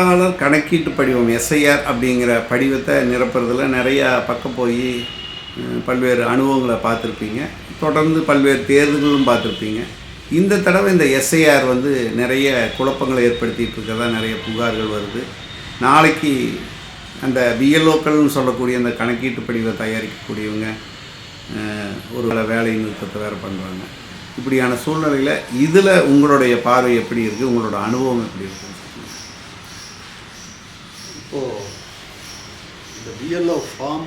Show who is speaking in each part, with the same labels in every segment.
Speaker 1: வாக்காளர் கணக்கீட்டு படிவம் எஸ்ஐஆர் அப்படிங்கிற படிவத்தை நிரப்புறதுல நிறையா பக்கம் போய் பல்வேறு அனுபவங்களை பார்த்துருப்பீங்க. தொடர்ந்து பல்வேறு தேர்தல்களும் பார்த்துருப்பீங்க. இந்த தடவை இந்த எஸ்ஐஆர் வந்து நிறைய குழப்பங்களை ஏற்படுத்திட்டு இருக்கிறதா நிறைய புகார்கள் வருது. நாளைக்கு அந்த பிஎல்ஓக்கள்னு சொல்லக்கூடிய அந்த கணக்கீட்டு படிவை தயாரிக்கக்கூடியவங்க ஒரு வேலை வேலை நிறுத்தத்தை வேறு பண்ணுறாங்க இப்படியான சூழ்நிலையில் இதில் உங்களுடைய பார்வை எப்படி இருக்குது உங்களோட அனுபவம் எப்படி இருக்குது
Speaker 2: இப்போது இந்த பிஎல்ஓ ஃபார்ம்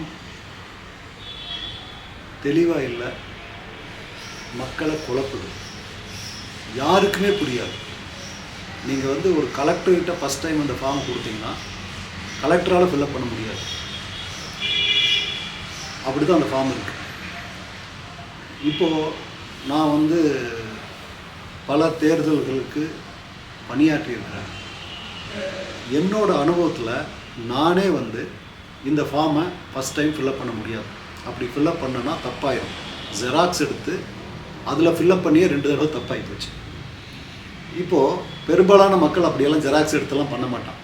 Speaker 2: தெளிவாக இல்லை. மக்களை குழப்புது யாருக்குமே புரியாது. நீங்கள் வந்து ஒரு கலெக்டர்கிட்ட ஃபஸ்ட் டைம் அந்த ஃபார்ம் கொடுத்தீங்கன்னா கலெக்டரால் ஃபில்அப் பண்ண முடியாது. அப்படி தான் அந்த ஃபார்ம் இருக்குது இப்போது நான் வந்து பல தேர்தல்களுக்கு பணியாற்றியிருக்கிறேன். என்னோடய அனுபவத்தில் நானே வந்து இந்த ஃபார்மை ஃபஸ்ட் டைம் ஃபில்லப் பண்ண முடியாது. அப்படி ஃபில்அப் பண்ணனா தப்பாயிடும் ஜெராக்ஸ் எடுத்து அதில் ஃபில்அப் பண்ணியே ரெண்டு தடவை தப்பாகி போச்சு. இப்போது பெரும்பாலான மக்கள் அப்படியெல்லாம் ஜெராக்ஸ் எடுத்துலாம் பண்ண மாட்டான்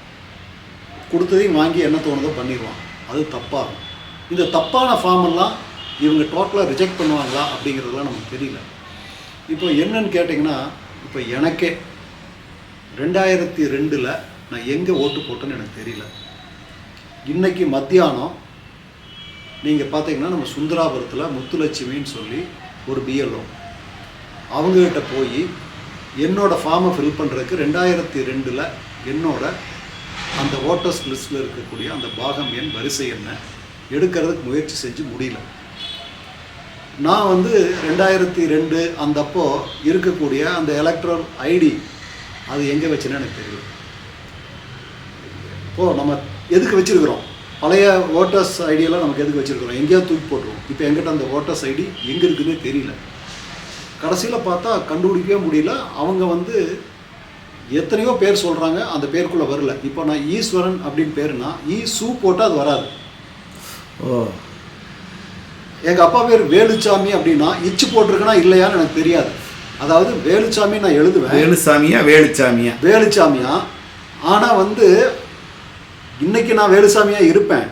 Speaker 2: கொடுத்ததையும் வாங்கி என்ன தோணுதோ பண்ணிடுவான் அது தப்பாகும். இந்த தப்பான ஃபார்மெல்லாம் இவங்க டோட்டலாக ரிஜெக்ட் பண்ணுவாங்களா அப்படிங்கிறதுலாம் நமக்கு தெரியல. இப்போ என்னன்னு கேட்டிங்கன்னா இப்போ எனக்கே ரெண்டாயிரத்தி ரெண்டில் நான் எங்கே ஓட்டு போட்டேன்னு எனக்கு தெரியல. இன்னைக்கு மத்தியானம் நீங்கள் பார்த்தீங்கன்னா நம்ம சுந்தராபுரத்தில் முத்துலட்சுமின்னு சொல்லி ஒரு பிஎல்ஓ அவங்ககிட்ட போய் என்னோடய ஃபார்மை ஃபில் பண்ணுறதுக்கு ரெண்டாயிரத்தி ரெண்டில் என்னோட அந்த ஓட்டர்ஸ் லிஸ்ட்டில் இருக்கக்கூடிய அந்த பாகம் எண் வரிசை என்ன எடுக்கிறதுக்கு முயற்சி செஞ்சு முடியல. நான் வந்து ரெண்டாயிரத்தி ரெண்டு அந்தப்போ இருக்கக்கூடிய அந்த எலக்ட்ரல் ஐடி அது எங்கே வச்சுன்னு எனக்கு தெரியல. இப்போது நம்ம எதுக்கு வச்சுருக்கிறோம்? பழைய ஓட்டர்ஸ் ஐடியெல்லாம் நமக்கு எதுக்கு வச்சுருக்கிறோம்? எங்கேயாவது தூக்கி போட்டுருவோம். இப்போ எங்கிட்ட அந்த ஓட்டர்ஸ் ஐடி எங்கே இருக்குன்னே தெரியல. கடைசியில் பார்த்தா கண்டுபிடிக்கவே முடியல. அவங்க வந்து எத்தனையோ பேர் சொல்கிறாங்க அந்த பேருக்குள்ளே வரல. இப்போ நான் ஈஸ்வரன் அப்படின்னு பேருனா ஈ சூ போட்டால் அது வராது.
Speaker 1: ஓ.
Speaker 2: எங்கள் அப்பா பேர் வேலுச்சாமி அப்படின்னா இச்சு போட்டிருக்கனா இல்லையான்னு எனக்கு தெரியாது. அதாவது வேலுச்சாமி நான் எழுதுவேன்.
Speaker 1: வேலுசாமியா வேலுச்சாமியா?
Speaker 2: வேலுச்சாமியா? ஆனால் வந்து இன்னைக்கு நான் வேலுசாமியா இருப்பேன்.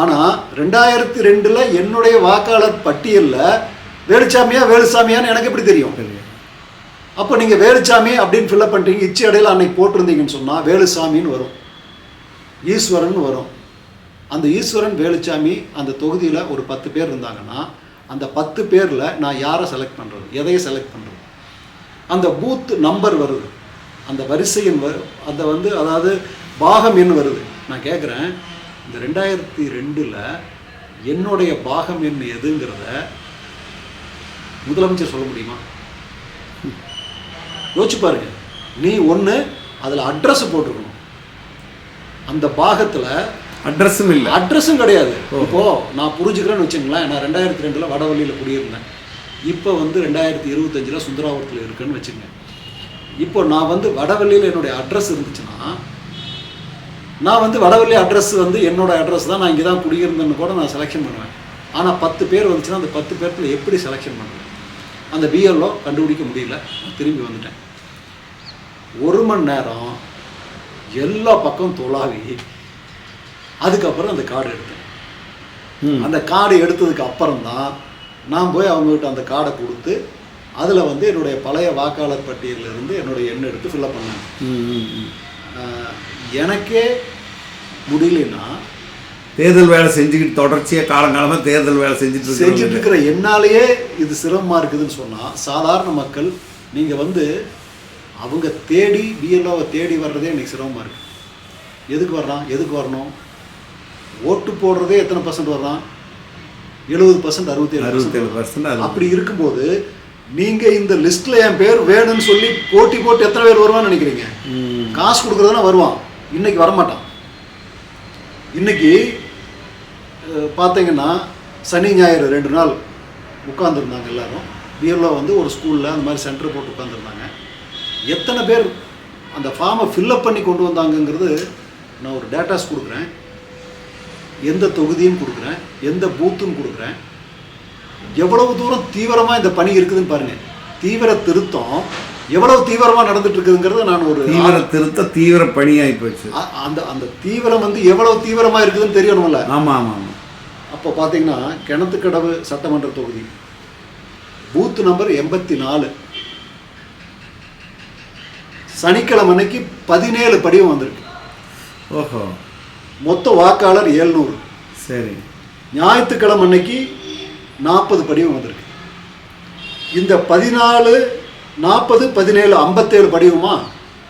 Speaker 2: ஆனால் ரெண்டாயிரத்தி ரெண்டில் என்னுடைய வாக்காளர் பட்டியலில் வேலுச்சாமியா வேலுசாமியான்னு எனக்கு எப்படி தெரியும்? அப்போ நீங்கள் வேலுச்சாமி அப்படின்னு ஃபில்அப் பண்ணுறீங்க இச்சி இடையில அன்னைக்கு போட்டிருந்தீங்கன்னு சொன்னால் வேலுசாமின்னு வரும். ஈஸ்வரன் வரும். அந்த ஈஸ்வரன் வேலுச்சாமி அந்த தொகுதியில் ஒரு பத்து பேர் இருந்தாங்கன்னா அந்த பத்து பேரில் நான் யாரை செலக்ட் பண்ணுறது எதையை செலக்ட் பண்ணுறது அந்த பூத் நம்பர் வருது. அந்த வரிசை எண் வரு அந்த வந்து அதாவது பாகம் எண் வருது. நான் கேட்குறேன் இந்த ரெண்டாயிரத்தி ரெண்டில் என்னுடைய பாகம் எண் எதுங்கிறத முதலமைச்சர் சொல்ல முடியுமா? யோசிச்சு பாருங்க. நீ ஒன்று அதில் அட்ரஸ் போட்டிருக்கணும் அந்த பாகத்தில்
Speaker 1: அட்ரஸும் இல்லை.
Speaker 2: அட்ரஸும் கிடையாது. இப்போ நான் புரிஞ்சுக்கிறேன்னு வச்சுங்களேன் நான் ரெண்டாயிரத்தி ரெண்டில் வடவள்ளியில் குடியிருந்தேன். இப்போ வந்து ரெண்டாயிரத்தி இருபத்தஞ்சில் சுந்தராபுரத்தில் இருக்குன்னு வச்சுங்க இப்போ நான் வந்து வடவள்ளியில் என்னுடைய அட்ரஸ் இருந்துச்சுன்னா நான் வந்து வடவள்ளி அட்ரஸ் வந்து என்னோட அட்ரஸ் தான் நான் இங்கே தான் குடியிருந்தேன்னு கூட நான் செலெக்ஷன் பண்ணுவேன். ஆனால் பத்து பேர் வந்துச்சுன்னா அந்த பத்து பேர்த்துல எப்படி செலெக்ஷன் பண்ணுவேன்? அந்த பிஎல்ஓ கண்டுபிடிக்க முடியல. நான் திரும்பி வந்துட்டேன். ஒரு மணி நேரம் எல்லா பக்கம் தொலாவி அதுக்கப்புறம் அந்த கார்டு எடுத்தேன். அந்த கார்டு எடுத்ததுக்கு அப்புறம் தான் நான் போய் அவங்ககிட்ட அந்த கார்டை கொடுத்து அதில் வந்து என்னுடைய பழைய வாக்காளர் பட்டியலில் இருந்து என்னுடைய எண்ணை எடுத்து ஃபில்அப் பண்ணேன். எனக்கே முடியலன்னா
Speaker 1: தேர்தல் வேலை செஞ்சுக்கிட்டு தொடர்ச்சியாக காலங்காலமாக தேர்தல் வேலை செஞ்சுட்டு
Speaker 2: செஞ்சுட்டு. இருக்கிற என்னாலேயே இது சிரமமாக இருக்குதுன்னு சொன்னால் சாதாரண மக்கள் நீங்கள் வந்து அவங்க தேடி பிஎல்ஓவை தேடி வர்றதே எனக்கு சிரமமாக இருக்குது எதுக்கு வர்றான்? எதுக்கு வரணும்? ஓட்டு போடுறதே எத்தனை பர்சன்ட் வர்றான்? எழுபது பர்சன்ட் அறுபத்தேழு
Speaker 1: அறுபத்தேழு பர்சன்ட்
Speaker 2: அப்படி இருக்கும்போது நீங்க இந்த லிஸ்ட்ல என் பேர் வேணும்னு சொல்லி போட்டி போட்டு எத்தனை பேர் வருவான்னு நினைக்கிறீங்க. காசு கொடுக்குறதுனா வருவான். இன்னைக்கு வரமாட்டான். இன்னைக்கு பார்த்தீங்கன்னா சனி ஞாயிறு ரெண்டு நாள் உட்காந்துருந்தாங்க எல்லாரும். பிஎல்ஓ வந்து ஒரு ஸ்கூலில் அந்த மாதிரி சென்டர் போட்டு உட்காந்துருந்தாங்க எத்தனை பேர் அந்த ஃபார்மை ஃபில்லப் பண்ணி கொண்டு வந்தாங்கங்கிறது நான் ஒரு டேட்டாஸ் கொடுக்குறேன். எந்த தொகுதியும் கொடுக்குறேன். எந்த பூத்தும் கொடுக்குறேன். எவ்வளவு தூரம் தீவிரமாக இந்த பணி இருக்குதுன்னு பாருங்க. தீவிர திருத்தம் எவ்வளவு தீவிரமா நடந்துட்டு இருக்குதுங்கிறது நான் ஒரு
Speaker 1: தீவிர திருத்த தீவிர பணியாகி போச்சு.
Speaker 2: அந்த அந்த தீவிரம் வந்து எவ்வளவு தீவிரமா இருக்குதுன்னு தெரியணும்ல.
Speaker 1: ஆமாம் ஆமாம் ஆமாம்
Speaker 2: அப்போ பார்த்தீங்கன்னா கிணத்துக்கடவு சட்டமன்ற தொகுதி. பூத் நம்பர் எண்பத்தி நாலு சனிக்கிழமை அன்னைக்கு பதினேழு படிவம் வந்திருக்கு.
Speaker 1: ஓஹோ.
Speaker 2: மொத்த வாக்காளர் எழுநூறு.
Speaker 1: சரி.
Speaker 2: ஞாயிற்றுக்கிழமை அன்னைக்கு நாற்பது படிவம் வந்திருக்கு. இந்த பதினாலு நாற்பது பதினேழு ஐம்பத்தேழு படிவமா?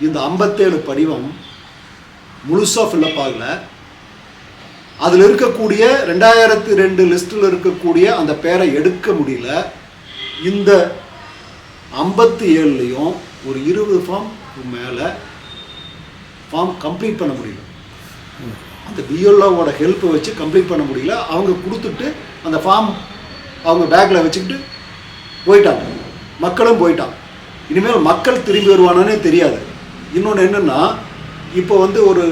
Speaker 2: இந்த ஐம்பத்தேழு படிவம் முழுசாக ஃபில்லப் ஆகலை. அதில் இருக்கக்கூடிய ரெண்டாயிரத்தி ரெண்டு லிஸ்ட்டில் இருக்கக்கூடிய அந்த பேரை எடுக்க முடியல. இந்த ஐம்பத்தி ஏழுலையும் ஒரு இருபது ஃபார்ம் மேலே ஃபார்ம் கம்ப்ளீட் பண்ண முடியல. அந்த பிஎல்ஓவோட ஹெல்ப்பை வச்சு கம்ப்ளீட் பண்ண முடியல. அவங்க கொடுத்துட்டு அந்த ஃபார்ம் அவங்க பேக்கில் வச்சுக்கிட்டு போயிட்டாங்க. மக்களும் போயிட்டான் இனிமேல் மக்கள் திரும்பி வருவானே தெரியாது. இன்னொன்று என்னென்னா இப்போ வந்து ஒரு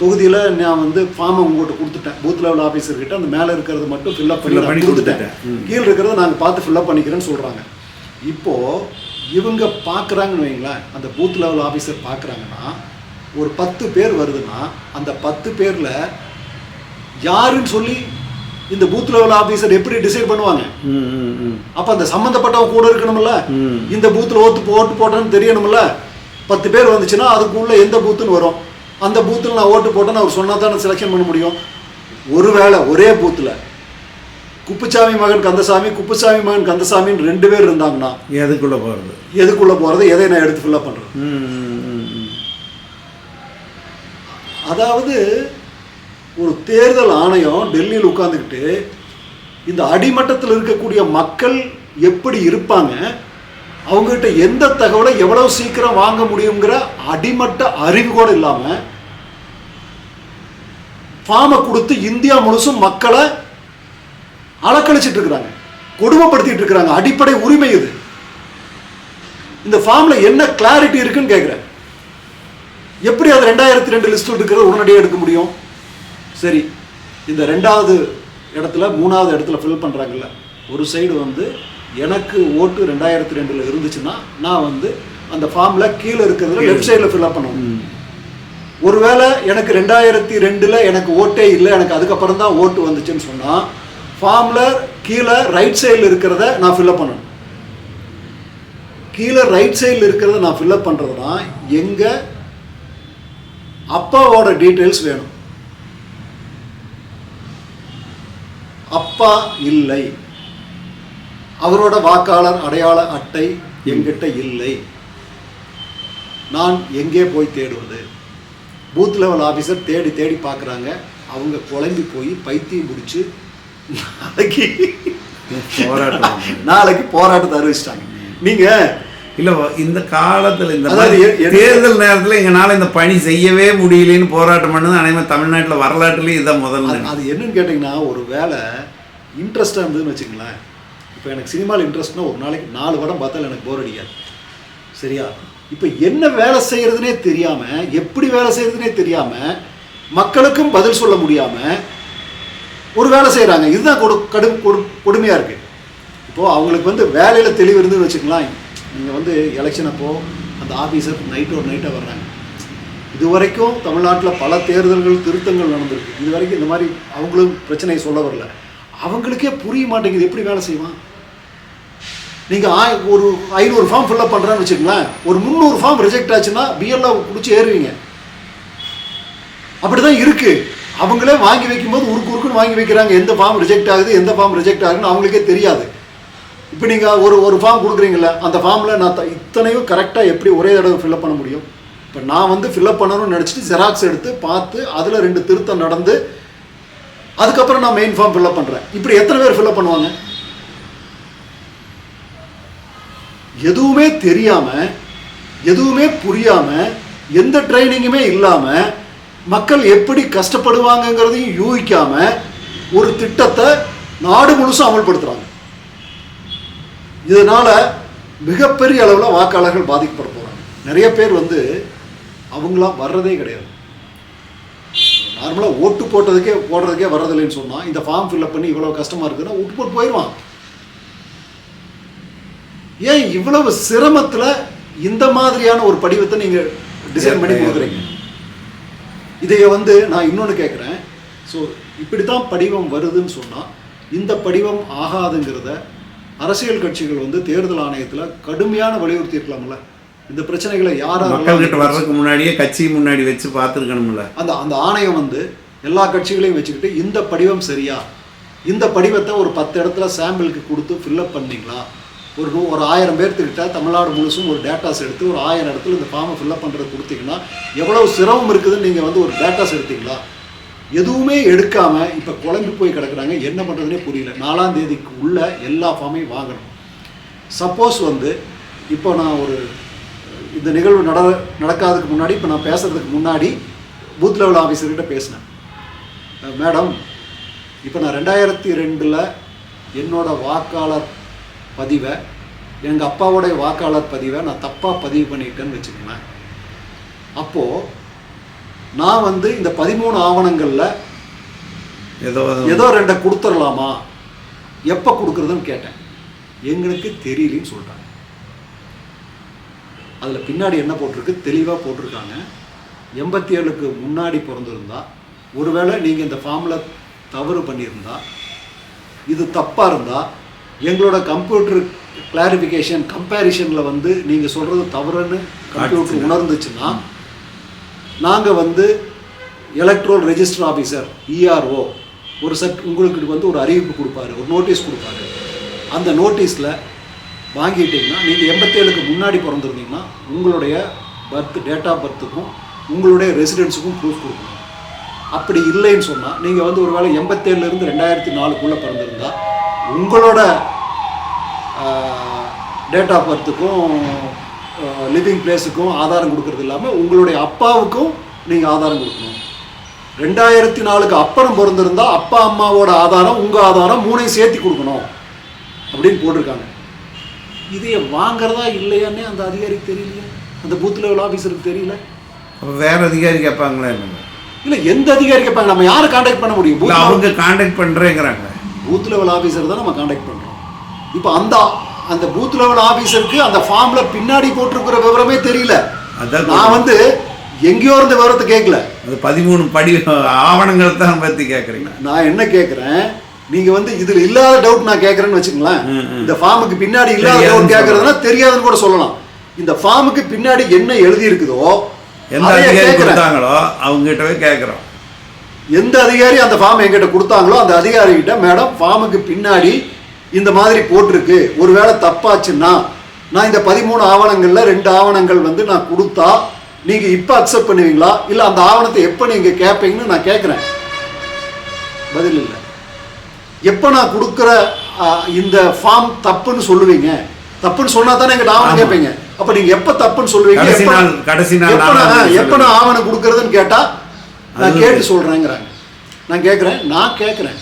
Speaker 2: தொகுதியில் நான் வந்து ஃபார்மை உங்கள்கிட்ட கொடுத்துட்டேன். பூத் லெவல் ஆஃபீஸர்கிட்ட அந்த மேலே இருக்கிறது மட்டும் ஃபில்அப் பண்ணி கொடுத்துட்டேன். கீழே இருக்கிறத நாங்கள் பார்த்து ஃபில்அப் பண்ணிக்கிறேன்னு சொல்கிறாங்க இப்போது இவங்க பார்க்குறாங்கன்னு வைங்களேன் அந்த பூத் லெவல் ஆஃபீஸர் பார்க்குறாங்கன்னா ஒரு பத்து பேர் வருதுன்னா அந்த பத்து பேரில் யாருன்னு சொல்லி இந்த பூத் லெவல் ஆஃபீஸர் எப்படி டிசைட் பண்ணுவாங்க? அப்போ அந்த சம்மந்தப்பட்டவங்க கூட இருக்கணும்ல. இந்த பூத்தில் ஓட்டு ஓட்டு போட்டேன்னு தெரியணும்ல? பத்து பேர் வந்துச்சுன்னா அதுக்குள்ள எந்த பூத்துன்னு வரும். அந்த பூத்தில் நான் ஓட்டு போட்டேன்னு அவர் சொன்னா தானே செலெக்ஷன் பண்ண முடியும். ஒருவேளை ஒரே பூத்தில் குப்புசாமி மகன் கந்தசாமி குப்புசாமி மகன் கந்தசாமின்னு ரெண்டு பேர் இருந்தாங்கன்னா
Speaker 1: எதுக்குள்ளே போகிறது
Speaker 2: எதுக்குள்ளே போகிறது எதை நான் எடுத்து ஃபில்லப்
Speaker 1: ம்.
Speaker 2: அதாவது ஒரு தேர்தல் ஆணையம் டெல்லியில் உட்காந்துக்கிட்டு இந்த அடிமட்டத்தில் இருக்கக்கூடிய மக்கள் எப்படி இருப்பாங்க? அவங்ககிட்ட எந்த தகவலை எவ்வளவு சீக்கிரம் வாங்க முடியுங்கிற அடிமட்ட அறிவு கூட இல்லாமல் ஃபார்மை கொடுத்து இந்தியா முழுசும் மக்களை அலக்கழிச்சிட்டு இருக்கிறாங்க கொடுமைப்படுத்திட்டு இருக்கிறாங்க. அடிப்படை உரிமை இது. இந்த ஃபார்மில் என்ன கிளாரிட்டி இருக்குன்னு கேட்குறேன் எப்படி அது ரெண்டாயிரத்தி ரெண்டு லிஸ்ட் இருக்கிறது உடனடியாக எடுக்க முடியும்? சரி இந்த ரெண்டாவது இடத்துல மூணாவது இடத்துல ஃபில் பண்ணுறாங்கல்ல ஒரு சைடு வந்து எனக்கு ஓட்டு ரெண்டாயிரத்தி ரெண்டில் இருந்துச்சுன்னா நான் வந்து அந்த ஃபார்மில் கீழே இருக்கிறதுல லெஃப்ட் சைடில் ஃபில்அப் பண்ணணும்
Speaker 1: ம்
Speaker 2: ஒருவேளை எனக்கு ரெண்டாயிரத்தி ரெண்டில் எனக்கு ஓட்டே இல்லை எனக்கு அதுக்கப்புறம் தான் ஓட்டு வந்துச்சுன்னு சொன்னால் ஃபார்மில் கீழே ரைட் சைடில் இருக்கிறத நான் ஃபில்அப் பண்ணணும். கீழே ரைட் சைடில் இருக்கிறத நான் ஃபில்அப் பண்ணுறதுனா எங்கள் அப்பாவோட டீட்டெயில்ஸ் வேணும். அப்பா இல்லை. அவரோட வாக்காளர் அடையாள அட்டை என்கிட்ட இல்லை. நான் எங்கே போய் தேடுவது? பூத் லெவல் ஆஃபீஸர் தேடி தேடி பார்க்குறாங்க. அவங்க குழம்பி போய் பைத்தியம் பிடிச்சி நாளைக்கு
Speaker 1: போராட்டம்.
Speaker 2: நாளைக்கு போராட்டத்தை அறிவிச்சிட்டாங்க. நீங்கள்
Speaker 1: இல்ல இந்த காலத்துல இந்த தேர்தல் நேரத்துல எங்களால இந்த பணி செய்யவே முடியலன்னு போராட்டம் பண்ணது அனைவரும் தமிழ்நாட்டுல வரலாற்றுலயே இதான் முதல்
Speaker 2: அது என்னன்னு கேட்டிங்கன்னா ஒரு வேலை இன்ட்ரெஸ்ட்டாக இருந்ததுன்னு வச்சுங்களேன் இப்போ எனக்கு சினிமாவில் இன்ட்ரெஸ்ட்னா ஒரு நாளைக்கு நாலு படம் பார்த்தாலும் எனக்கு போர் அடிக்காது. சரியா? இப்போ என்ன வேலை செய்யறதுனே தெரியாமல் எப்படி வேலை செய்யறதுனே தெரியாமல் மக்களுக்கும் பதில் சொல்ல முடியாமல் ஒரு வேலை செய்கிறாங்க இதுதான் கொடு கடும் கொடு கொடுமையாக இருக்குது இப்போது அவங்களுக்கு வந்து வேலையில் தெளிவு இருந்துன்னு வச்சுக்கலாம் நீங்கள் வந்து எலெக்ஷன் அப்போ அந்த ஆஃபீஸர் நைட் ஒரு நைட்டாக வர்றாங்க. இது வரைக்கும் தமிழ்நாட்டில் பல தேர்தல்கள் திருத்தங்கள் நடந்திருக்கு. இது வரைக்கும் இந்த மாதிரி அவங்களும் பிரச்சனையை சொல்ல வரல. அவங்களுக்கே புரிய மாட்டேங்குது எப்படி வேலை செய்வான்? நீங்கள் ஆய் ஒரு ஐநூறு ஃபார்ம் ஃபில்லப் பண்ணுறான்னு வச்சுக்கங்களேன். ஒரு முந்நூறு ஃபார்ம் ரிஜெக்ட் ஆச்சுன்னா பிஎல்ஓ பிடிச்சி ஏறுவீங்க. அப்படி தான் இருக்குது அவங்களே வாங்கி வைக்கும்போது உருக்கு உருக்குன்னு வாங்கி வைக்கிறாங்க. எந்த ஃபார்ம் ரிஜெக்ட் ஆகுது எந்த ஃபார்ம் ரிஜெக்ட் ஆகுதுன்னு அவங்களுக்கே தெரியாது. இப்போ நீங்கள் ஒரு ஒரு ஃபார்ம் கொடுக்குறீங்களே அந்த ஃபார்மில் நான் இத்தனையும் கரெக்டாக எப்படி ஒரே தடவை ஃபில்அப் பண்ண முடியும்? இப்போ நான் வந்து ஃபில்அப் பண்ணணும்னு நினச்சிட்டு ஜெராக்ஸ் எடுத்து பார்த்து அதில் ரெண்டு திருத்தம் நடந்து அதுக்கப்புறம் நான் மெயின் ஃபார்ம் ஃபில்அப் பண்ணுறேன் இப்படி எத்தனை பேர் ஃபில்அப் பண்ணுவாங்க? எதுவுமே தெரியாமல் எதுவுமே புரியாமல் எந்த ட்ரைனிங்குமே இல்லாமல் மக்கள் எப்படி கஷ்டப்படுவாங்கங்கிறதையும் யூகிக்காமல் ஒரு திட்டத்தை நாடு முழுசும் அமல்படுத்துகிறாங்க இதனால் மிகப்பெரிய அளவில் வாக்காளர்கள் பாதிக்கப்பட போகிறாங்க நிறைய பேர் வந்து அவங்களாம் வர்றதே கிடையாது. நார்மலாக ஓட்டு போட்டதுக்கே போடுறதுக்கே வர்றதில்லைன்னு சொன்னால் இந்த ஃபார்ம் ஃபில்அப் பண்ணி இவ்வளோ கஷ்டமாக இருக்குதுன்னா ஓட்டு போட்டு போயிடுவான். ஏன் இவ்வளவு சிரமத்தில் இந்த மாதிரியான ஒரு படிவத்தை நீங்கள் டிசைன் பண்ணி கொடுக்குறீங்க? இதைய வந்து நான் இன்னொன்று கேட்குறேன் ஸோ இப்படி தான் படிவம் வருதுன்னு சொன்னால் இந்த படிவம் ஆகாதுங்கிறத அரசியல் கட்சிகள் வந்து தேர்தல் ஆணையத்தில் கடுமையான வலியுறுத்தி இருக்கலாம்ல. இந்த பிரச்சனைகளை
Speaker 1: மக்கள்கிட்ட
Speaker 2: யாராவது
Speaker 1: வர்றதுக்கு முன்னாடியே கட்சி முன்னாடி வச்சு பார்த்துருக்கணும்ல.
Speaker 2: அந்த அந்த ஆணையம் வந்து எல்லா கட்சிகளையும் வச்சுக்கிட்டு இந்த படிவம் சரியா? இந்த படிவத்தை ஒரு பத்து இடத்துல சாம்பிளுக்கு கொடுத்து ஃபில்லப் பண்ணீங்களா? ஒரு நூ ஒரு ஆயிரம் பேர்த்துக்கிட்ட தமிழ்நாடு முழுசும் ஒரு டேட்டாஸ் எடுத்து ஒரு ஆயிரம் இடத்துல இந்த ஃபார்மை ஃபில்லப் பண்ணுறது கொடுத்தீங்கன்னா எவ்வளவு சிரமம் இருக்குதுன்னு நீங்கள் வந்து ஒரு டேட்டாஸ் எடுத்தீங்களா? எதுவுமே எடுக்காமல் இப்போ குழம்பி போய் கிடக்குறாங்க. என்ன பண்ணுறதுனே புரியல. நாலாம் தேதிக்கு உள்ள எல்லா ஃபார்மையும் வாங்கணும். சப்போஸ் வந்து இப்போ நான் ஒரு இந்த நிகழ்வு நட நடக்காததுக்கு முன்னாடி இப்போ நான் பேசுறதுக்கு முன்னாடி பூத் லெவல் ஆஃபீஸர்கிட்ட பேசினேன். மேடம் இப்போ நான் ரெண்டாயிரத்தி ரெண்டில் என்னோட வாக்காளர் பதிவை எங்கள் அப்பாவோடைய வாக்காளர் பதிவை நான் தப்பாக பதிவு பண்ணிட்டேன்னு வச்சுக்கோங்களேன். அப்போது நான் வந்து இந்த பதிமூணு ஆவணங்களில்
Speaker 1: ஏதோ
Speaker 2: ஏதோ ரெண்டை கொடுத்துடலாமா? எப்போ கொடுக்குறதுன்னு கேட்டேன். எங்களுக்கு தெரியலன்னு சொல்லிட்டாங்க அதில் பின்னாடி என்ன போட்டிருக்கு? தெளிவாக போட்டிருக்காங்க. எண்பத்தி ஏழுக்கு முன்னாடி பிறந்திருந்தா ஒருவேளை நீங்கள் இந்த ஃபார்மில் தவறு பண்ணியிருந்தா இது தப்பாக இருந்தால் எங்களோட கம்ப்யூட்டர் கிளாரிஃபிகேஷன் கம்பேரிஷனில் வந்து நீங்கள் சொல்கிறது தவறுன்னு கம்ப்யூட்டர் உணர்ந்துச்சுன்னா நாங்கள் வந்து எலக்ட்ரோல் ரெஜிஸ்டர் ஆஃபீஸர் இஆர்ஓ ஒரு செட் உங்களுக்கு வந்து ஒரு அறிவிப்பு கொடுப்பாரு ஒரு நோட்டீஸ் கொடுப்பாரு. அந்த நோட்டீஸில் வாங்கிட்டீங்கன்னா நீங்கள் எண்பத்தேழுக்கு முன்னாடி பிறந்திருந்தீங்கன்னா உங்களுடைய பர்த் டேட் ஆஃப் பர்த்துக்கும் உங்களுடைய ரெசிடென்ஸுக்கும் ப்ரூஃப் கொடுக்கணும். அப்படி இல்லைன்னு சொன்னால் நீங்கள் வந்து ஒருவேளை எண்பத்தேழுலேருந்து ரெண்டாயிரத்தி நாலுக்குள்ளே பிறந்திருந்தா உங்களோட டேட் ஆஃப் பர்த்துக்கும் லிவிங் பிளேஸுக்கும் ஆதாரம் கொடுக்கறது இல்லாமல் உங்களுடைய அப்பாவுக்கும் நீங்கள் ஆதாரம் கொடுக்கணும். ரெண்டாயிரத்தி நாலுக்கு அப்புறம் பிறந்திருந்தா அப்பா அம்மாவோட ஆதாரம் உங்கள் ஆதாரம் மூணையும் சேர்த்து கொடுக்கணும் அப்படின்னு போட்டிருக்காங்க. இதைய வாங்குறதா இல்லையான்னே அந்த அதிகாரிக்கு தெரியலையா. அந்த பூத் லெவல் ஆஃபீஸருக்கு தெரியல.
Speaker 1: வேற அதிகாரி கேட்பாங்களா என்ன
Speaker 2: இல்லை எந்த அதிகாரி கேட்பாங்க? நம்ம யாரை காண்டாக்ட் பண்ண முடியும்?
Speaker 1: அவங்க காண்டாக்ட் பண்ணுறேங்கிறாங்க
Speaker 2: பூத் லெவல் ஆஃபீஸர் தான் நம்ம காண்டாக்ட் பண்ணுறோம் இப்போ அந்த அந்த பூத் லெவல் ஆஃபீஸருக்கு அந்த ஃபார்மில் பின்னாடி போட்டிருக்கிற விவரமே தெரியல.
Speaker 1: அதான்
Speaker 2: நான் வந்து எங்கேயோ இருந்த விவரத்தை கேட்கல
Speaker 1: அது பதிமூணு படி ஆவணங்கள் தான் பற்றி கேட்குறீங்க
Speaker 2: நான் என்ன கேட்குறேன் நீங்க வந்து இதுல இல்லாத டவுட் நான் கேட்கறேன்னு வச்சுங்களேன். இந்த ஃபார்முக்கு பின்னாடி இல்லாத டவுட் கேட்கறதுனா தெரியாதுன்னு கூட சொல்லலாம். இந்த ஃபார்முக்கு பின்னாடி என்ன எழுதி இருக்குதோ
Speaker 1: எந்த அதிகாரி. கொடுத்தாங்களோ அவங்ககிட்டவே கேட்குறோம்
Speaker 2: எந்த அதிகாரி அந்த ஃபார்ம் என்கிட்ட கொடுத்தாங்களோ அந்த அதிகாரி கிட்ட மேடம் ஃபார்முக்கு பின்னாடி இந்த மாதிரி போட்டிருக்கு. ஒருவேளை தப்பாச்சுன்னா நான் இந்த பதிமூணு ஆவணங்கள்ல ரெண்டு ஆவணங்கள் வந்து நான் கொடுத்தா நீங்க இப்ப அக்செப்ட் பண்ணுவீங்களா? இல்ல அந்த ஆவணத்தை எப்ப நீங்க கேட்பீங்கன்னு நான் கேட்கிறேன் பதில் இல்லை. எப்ப நான் கொடுக்குற இந்த ஃபார்ம் தப்புன்னு சொல்லுவீங்க? தப்புன்னு சொன்னா தானே எங்கிட்ட ஆவணம். கேட்பீங்க அப்ப நீங்க எப்ப தப்புன்னு சொல்லுவீங்க?
Speaker 1: கடைசி
Speaker 2: எப்ப-
Speaker 1: நாள்
Speaker 2: நான் எப்ப. நான் ஆவணம் கொடுக்கறதுன்னு கேட்டா நான் கேட்டு சொல்றேங்கிறாங்க. நான் கேட்குறேன் நான் கேட்குறேன்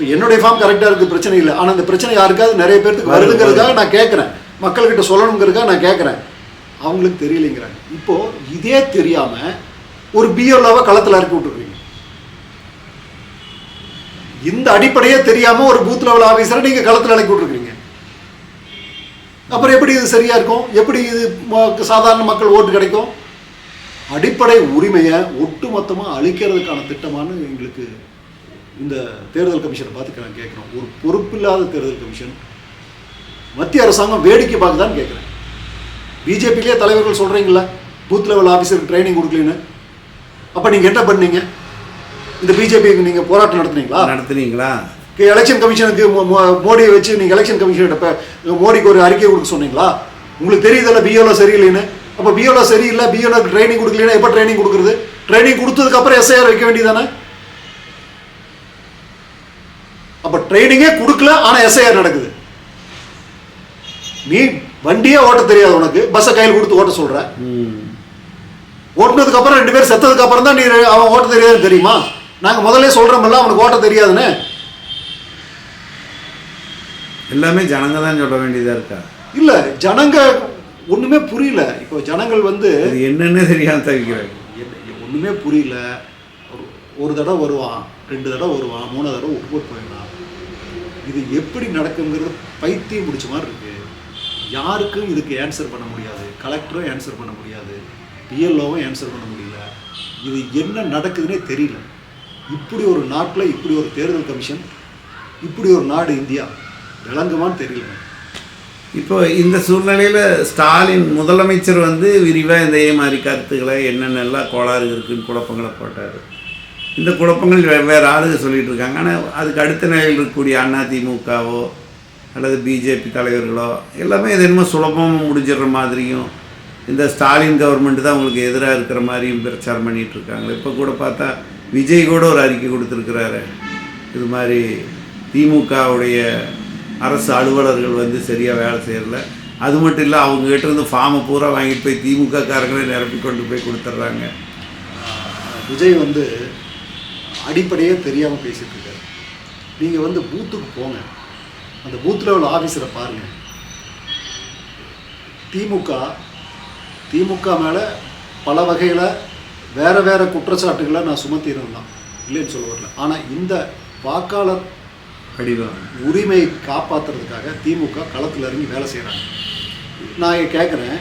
Speaker 2: இப்போ என்னுடைய ஃபார்ம் கரெக்டாக இருக்குது பிரச்சனை இல்லை. ஆனால் இந்த பிரச்சனை யாருக்காவது நிறைய பேர்த்துக்கு
Speaker 1: வருது,
Speaker 2: வருதுங்கிறதுக்காக நான் கேட்குறேன் மக்கள்கிட்ட சொல்லணுங்கிறதுக்காக நான் கேட்குறேன் அவங்களுக்கு தெரியலைங்கிறாங்க. இப்போ இதே தெரியாம ஒரு பிஎல்ஓவை களத்தில் இறக்கி விட்டுருக்கீங்க இந்த அடிப்படையே தெரியாம ஒரு பூத் லெவல் ஆஃபீஸரை நீங்க களத்தில் இறக்கி விட்டுருக்கீங்க. அப்புறம் எப்படி இது சரியா இருக்கும்? எப்படி இது சாதாரண மக்கள் ஓட்டு கிடைக்கும்? அடிப்படை உரிமையை ஒட்டுமொத்தமாக அழிக்கிறதுக்கான திட்டமானு எங்களுக்கு இந்த தேர்தல் கமிஷனை பார்த்து நான் கேட்குறோம் ஒரு பொறுப்பில்லாத தேர்தல் கமிஷன் மத்திய அரசாங்கம் வேடிக்கை பார்க்குதான்னு கேட்குறேன். பிஜேபியிலே தலைவர்கள் சொல்கிறீங்களா பூத் லெவல் ஆஃபீஸருக்கு ட்ரைனிங் கொடுக்கலன்னு. அப்போ நீங்கள் என்ன பண்ணீங்க? இந்த பிஜேபிக்கு நீங்கள் போராட்டம் நடத்துனீங்களா?
Speaker 1: நடத்துனீங்களா?
Speaker 2: எலெக்ஷன் கமிஷனுக்கு மோடியை வச்சு நீங்கள் எலெக்ஷன் கமிஷன் மோடிக்கு ஒரு அறிக்கை கொடுக்க சொன்னீங்களா? உங்களுக்கு தெரியுதுல்ல பிஎல்ஓ சரியில்லைன்னு. அப்போ பிஎல்ஓ சரியில்லை பிஎல்ஓக்கு ட்ரைனிங் கொடுக்கலன்னா எப்போ ட்ரைனிங் கொடுக்குறது? ட்ரைனிங் கொடுத்ததுக்கப்புறம் எஸ்ஐஆர் வைக்க வேண்டியதானே அப்போ ட்ரைனிங்கே கொடுக்கல ஆனால் எஸ்ஐஆர் நடக்குது. நீ வண்டியே ஓட்ட தெரியாது உனக்கு. பஸ்ஸை கையில் கொடுத்து ஓட்ட சொல்ற.
Speaker 1: ம்
Speaker 2: ஓட்டுனதுக்கு அப்புறம் ரெண்டு பேர் செத்ததுக்கு அப்புறம் தான் நீ அவன் ஓட்ட தெரியாதுன்னு தெரியுமா? நாங்கள் முதல்ல சொல்கிறோம்ல அவனுக்கு ஓட்ட தெரியாதுன்னு. எல்லாமே
Speaker 1: ஜனங்க தான் சொல்ல வேண்டியதாக இருக்கா?
Speaker 2: இல்ல ஜனங்க ஒண்ணுமே புரியல. இப்போ ஜனங்கள் வந்து
Speaker 1: என்னன்னே தெரியாம தவிக்கிறாங்க.
Speaker 2: ஒண்ணுமே புரியல. ஒரு தடவை வருவான் ரெண்டு தடவை வருவான் மூணு தடவை உட்போட் போயிடலாம் இது எப்படி நடக்குங்கிறது பைத்தியம் முடிச்ச மாதிரி இருக்கு. யாருக்கும் இதுக்கு ஆன்சர் பண்ண முடியாது. கலெக்டரும் ஆன்சர் பண்ண முடியாது. பிஎல்ஓவும் ஆன்சர் பண்ண முடியல. இது என்ன நடக்குதுன்னே தெரியல. இப்படி ஒரு நாட்டில் இப்படி ஒரு தேர்தல் கமிஷன் இப்படி ஒரு நாடு இந்தியா விளங்குமான்னு தெரியல.
Speaker 1: இப்போ இந்த சூழ்நிலையில் ஸ்டாலின் முதலமைச்சர் வந்து விரிவாக இந்த மாதிரி கருத்துக்களை என்னென்னலாம் கோளாறு இருக்குன்னு குழப்பங்களை போட்டார். இந்த குழப்பங்கள் வெவ்வேறு ஆளுங்க சொல்லிகிட்டு இருக்காங்க ஆனால் அதுக்கு அடுத்த நிலையில் இருக்கக்கூடிய அதிமுகவோ அல்லது பிஜேபி தலைவர்களோ எல்லாமே இது என்னமோ சுலபமாக முடிஞ்சிடுற மாதிரியும் இந்த ஸ்டாலின் கவர்மெண்ட் தான் உங்களுக்கு எதிராக இருக்கிற மாதிரியும் பிரச்சாரம் பண்ணிகிட்டு இருக்காங்களே இப்போ கூட பார்த்தா விஜய் கூட ஒரு அறிக்கை கொடுத்துருக்கிறாரு. இது மாதிரி திமுகவுடைய அரசு அலுவலர்கள் வந்து சரியாக வேலை செய்யறதில்ல. அது மட்டும் இல்லை அவங்க இருந்து ஃபார்மை பூரா வாங்கிட்டு போய் திமுக காரங்களே நிரப்பி கொண்டு போய் கொடுத்துட்றாங்க.
Speaker 2: விஜய் வந்து அடிப்படையே தெரியாமல் பேசிட்டு இருக்காரு. நீங்கள் வந்து பூத்துக்கு போங்க. அந்த பூத் லெவல் ஆஃபீஸரை பாருங்கள் திமுக திமுக மேலே பல வகையில் வேறு வேறு குற்றச்சாட்டுகளை நான் சுமத்தியிருந்தேன் தான். இல்லைன்னு சொல்ல வரல. ஆனால் இந்த வாக்காளர்
Speaker 1: படிவம்
Speaker 2: உரிமையை காப்பாற்றுறதுக்காக திமுக களத்தில் இறங்கி வேலை செய்கிறாங்க நான் கேட்குறேன்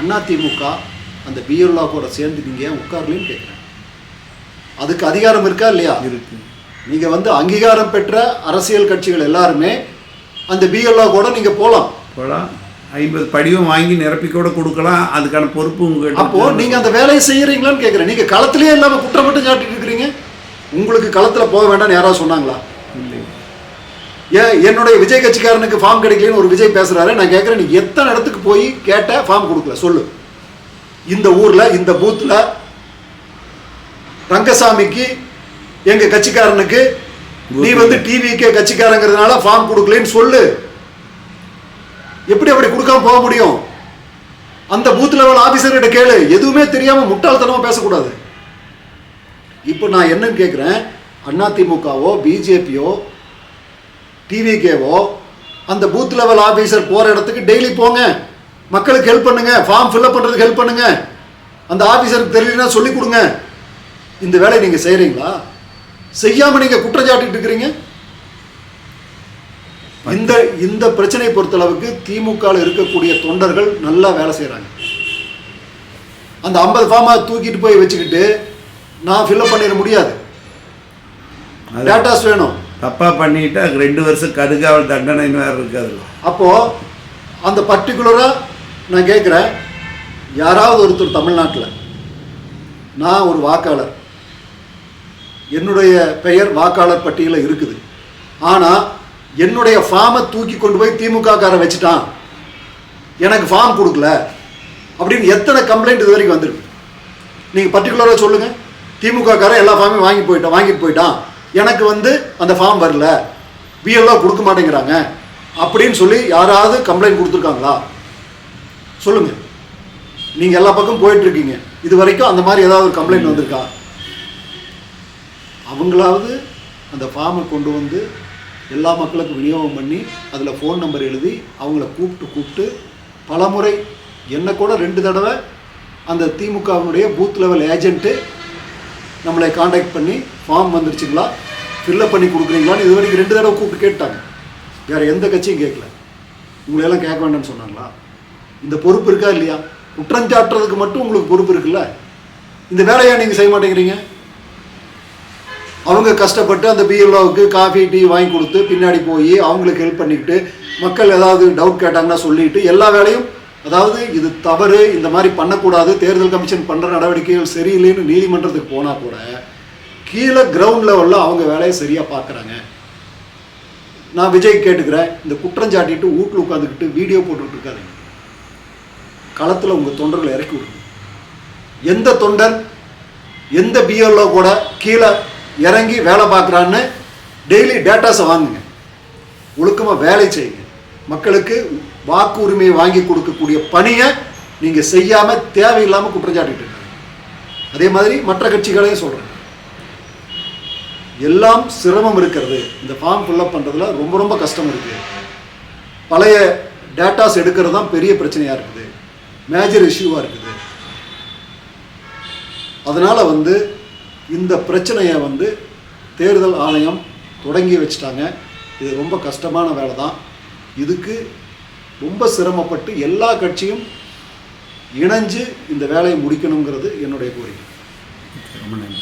Speaker 2: அண்ணா திமுக அந்த பிஎல்ஓ கூட சேர்ந்து நீங்கள் ஏன் உட்காரலன்னு கேட்குறேன் அதுக்கு அதிகாரம் இருக்கா இல்லையா?
Speaker 1: இருக்கு.
Speaker 2: நீங்கள் வந்து அங்கீகாரம் பெற்ற அரசியல் கட்சிகள் எல்லாருமே அந்த பிஎல்ஓ கூட நீங்கள் போகலாம்
Speaker 1: போலாம். ஐம்பது படிவம் வாங்கி நிரப்பி கூட கொடுக்கலாம். அதுக்கான பொறுப்பு உங்ககிட்ட
Speaker 2: அப்போ நீங்க அந்த வேலையை செய்யறீங்களான்னு கேட்குறேன் நீங்க களத்திலேயே இல்லாம குற்றம் மட்டும் சாட்டிட்டு இருக்கிறீங்க உங்களுக்கு களத்துல போக வேண்டாம்னு யாராவது சொன்னாங்களா?
Speaker 1: இல்லை.
Speaker 2: ஏன் என்னுடைய விஜய் கட்சிக்காரனுக்கு ஃபார்ம் கிடைக்கலன்னு ஒரு விஜய் பேசுறாரு. நான் கேட்குறேன் நீ எத்தனை இடத்துக்கு போய் கேட்ட ஃபார்ம் கொடுக்கல? சொல்லு. இந்த ஊர்ல இந்த பூத்ல ரங்கசாமிக்கு எங்க கட்சிக்காரனுக்கு நீ வந்து டிவிக்கு கட்சிக்காரங்கிறதுனால ஃபார்ம் கொடுக்கலன்னு சொல்லு. எப்படி அப்படி கொடுக்காம போக முடியும்? அந்த பூத் லெவல் ஆபீசர்கிட்ட கேளு. எதுவுமே தெரியாம முட்டாள்தனமா பேசக்கூடாது. இப்போ நான் என்னன்னு கேட்குறேன் அதிமுகவோ பிஜேபியோ டிவிகேவோ அந்த பூத் லெவல் ஆபீசர் போற இடத்துக்கு டெய்லி போங்க. மக்களுக்கு ஹெல்ப் பண்ணுங்க. ஃபார்ம் ஃபில்அப் பண்றதுக்கு ஹெல்ப் பண்ணுங்க. அந்த ஆபீசருக்கு தெரியலனா சொல்லி கொடுங்க. இந்த வேலையை நீங்க செய்றீங்களா செய்யாம நீங்க குற்றம் சாட்டிட்டு இருக்கிறீங்க? இந்த இந்த பிரச்சனையை பொறுத்தளவுக்கு திமுக இருக்கக்கூடிய தொண்டர்கள் நல்லா வேலை செய்றாங்க. அந்த ஐம்பது ஃபார்மை தூக்கிட்டு போய் வச்சுக்கிட்டு நான் ஃபில்அப் பண்ணிட முடியாது. டேட்டாஸ் வேணும்.
Speaker 1: தப்பாக பண்ணிட்டா ரெண்டு வருஷம் கடுகாவல் தண்டனைன்னு வேறு இருக்காது
Speaker 2: அப்போது அந்த பர்டிகுலராக நான் கேட்குறேன் யாராவது ஒருத்தர் தமிழ்நாட்டில் நான் ஒரு வாக்காளர். என்னுடைய பெயர் வாக்காளர் பட்டியலில் இருக்குது. ஆனால் என்னுடைய ஃபார்மை தூக்கி கொண்டு போய் திமுகக்காரன் வச்சுட்டான். எனக்கு ஃபார்ம் கொடுக்கல. அப்படின்னு எத்தனை கம்ப்ளைண்ட் இது வரைக்கும் வந்திருக்கு? நீங்கள் பர்டிகுலராக சொல்லுங்கள் திமுக எல்லா ஃபார்மையும் வாங்கி போயிட்டான் வாங்கிட்டு போயிட்டான். எனக்கு வந்து அந்த ஃபார்ம் வரல. பிஎல்ஓ கொடுக்க மாட்டேங்கிறாங்க. அப்படின்னு சொல்லி யாராவது கம்ப்ளைண்ட் கொடுத்துருக்காங்களா? சொல்லுங்கள் நீங்கள் எல்லா பக்கம் போயிட்டுருக்கீங்க இது வரைக்கும் அந்த மாதிரி ஏதாவது ஒரு கம்ப்ளைண்ட் வந்திருக்கா? அவங்களாவது அந்த ஃபார்மை கொண்டு வந்து எல்லா மக்களுக்கும் விநியோகம் பண்ணி அதில் ஃபோன் நம்பர் எழுதி அவங்கள கூப்பிட்டு கூப்பிட்டு பலமுறை என்னை கூட ரெண்டு தடவை அந்த திமுகவினுடைய பூத் லெவல் ஏஜென்ட்டு நம்மளை காண்டாக்ட் பண்ணி ஃபார்ம் வந்துருச்சுங்களா? ஃபில்லப் பண்ணி கொடுக்குறீங்களான்னு இது வரைக்கும் ரெண்டு தடவை கூப்பிட்டு கேட்டாங்க. வேறு எந்த கட்சியும் கேட்கல. உங்களையெல்லாம் கேட்க வேண்டாம்னு சொன்னாங்களா? இந்த பொறுப்பு இருக்கா இல்லையா? குற்றம் சாட்டுறதுக்கு மட்டும் உங்களுக்கு பொறுப்பு இருக்குல்ல? இந்த வேலையை நீங்கள் செய்ய மாட்டேங்கிறீங்க. அவங்க கஷ்டப்பட்டு அந்த பிஎல்ஓவுக்கு காஃபி டீ வாங்கி கொடுத்து பின்னாடி போய் அவங்களுக்கு ஹெல்ப் பண்ணிக்கிட்டு மக்கள் ஏதாவது டவுட் கேட்டாங்கன்னா சொல்லிட்டு எல்லா வேலையும் அதாவது இது தவறு இந்த மாதிரி பண்ணக்கூடாது தேர்தல் கமிஷன் பண்ணுற நடவடிக்கைகள் சரியில்லைன்னு நீதிமன்றத்துக்கு போனால் கூட கீழே கிரவுண்ட் லெவலில் அவங்க வேலையை சரியாக பார்க்குறாங்க. நான் விஜய் கேட்டுக்கிறேன் இந்த குற்றம் சாட்டிட்டு வீட்டில் உட்காந்துக்கிட்டு வீடியோ போட்டுக்கிட்டு இருக்காதுங்க. களத்தில் உங்கள் தொண்டர்களை இறக்கி விடுங்க. எந்த தொண்டர் எந்த பிஎல்ஓ கூட கீழே இறங்கி வேலை பார்க்குறான்னு டெய்லி டேட்டாஸை வாங்குங்க. ஒழுக்கமாக வேலை செய்யுங்க. மக்களுக்கு வாக்கு உரிமையை வாங்கி கொடுக்கக்கூடிய பணியை நீங்கள் செய்யாமல் தேவையில்லாமல் குற்றஞ்சாட்டிட்டு இருக்காங்க. அதே மாதிரி மற்ற கட்சிகளையும் சொல்கிறேன் எல்லாம் சிரமம் இருக்கிறது. இந்த ஃபார்ம் ஃபில்அப் பண்ணுறதுல ரொம்ப ரொம்ப கஷ்டம் இருக்குது பழைய டேட்டாஸ் எடுக்கிறது தான் பெரிய பிரச்சனையாக இருக்குது. மேஜர் இஷ்யூவாக இருக்குது. அதனால் வந்து இந்த பிரச்சனையை வந்து தேர்தல் ஆணையம் தொடங்கி வச்சுட்டாங்க. இது ரொம்ப கஷ்டமான வேலை தான் இதுக்கு ரொம்ப சிரமப்பட்டு எல்லா கட்சியும் இணைஞ்சு இந்த வேலையை முடிக்கணுங்கிறது என்னுடைய கோரிக்கை.
Speaker 1: ரொம்ப நன்றி.